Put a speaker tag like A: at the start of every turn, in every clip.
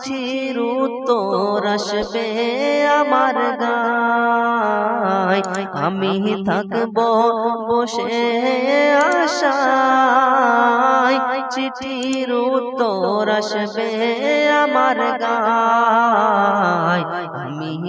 A: চিঠির উত্তর আসবে আমার গায়। আমি থাকব বসে আশায়। চিঠির উত্তর আসবে আমার গায়।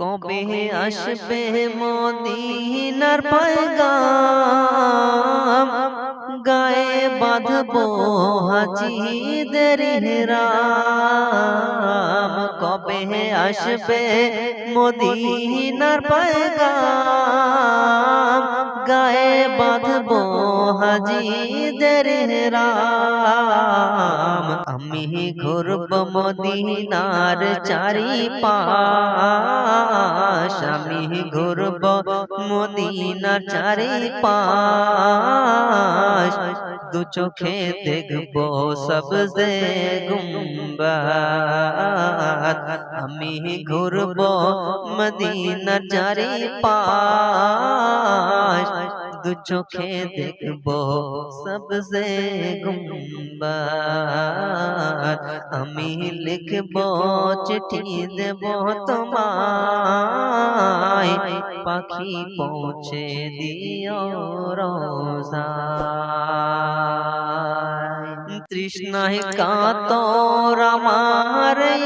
A: কবে আসবে মদিনার পয়গাম গায়ে বাঁধবো হাজিদের রাম কবে আসবে মদিনার পয়গাম? গায়ে বাঁধবো হাজিদের রাম আমি ঘুরব মদিনার চারি পাশ আমি ঘুরব মদিনার চারি পাশ দু চোখে দেখব সবজে গুম্বাদ। আমি ঘুরব মদিনার চারি পাশ দু চোখে দেখব সবজে গুম্বাদ। আমি লিখব, চিঠি দেব তোমায়। পাখি পৌঁছে দিও রোজায় তৃষ্ণায় কাতর আমার এ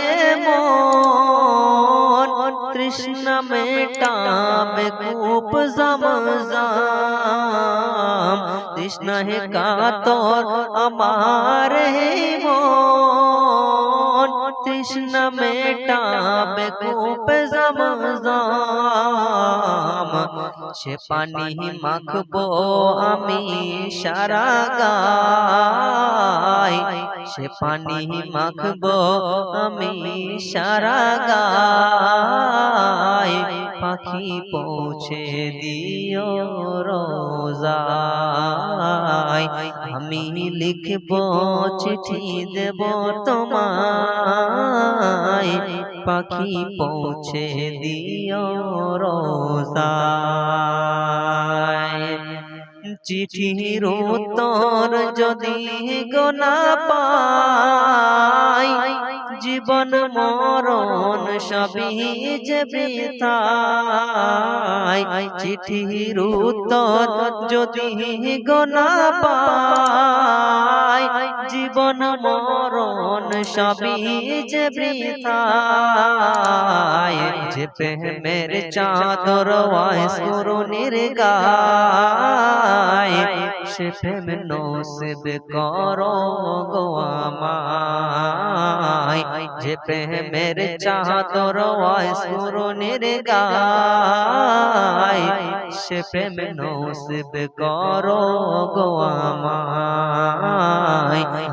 A: মন তৃষ্ণা মেটাবে কূপ জমজাম তৃষ্ণায় কাতর আমার হে মন তৃষ্ণা মেটাবে কূপ জমজাম। সে পানি মাখবো আমি সারা গায়। সে পানি মাখবো আমি সারা গায়। পাখি পৌঁছে দিও রোজায়। আমি লিখব চিঠি দেব তোমায়। পাখি পৌঁছে দিও রোজায়। চিঠির উত্তর যদি গোনা পাই জীবন মরণ সবই যে বৃথায় চিঠির যদি গোনা পায় জীবন মরণ সবই যে বৃথায় যে প্রেমের চাদর ওয়াই সুরনির গায় সে প্রেম নসিব করো গো আমায় যে প্রেমের চাদর ওয়াই সুরনির গায় সে প্রেম নসিব করো গো আমায়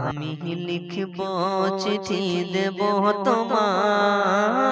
A: আমি লিখব চিঠি দেব তোমায়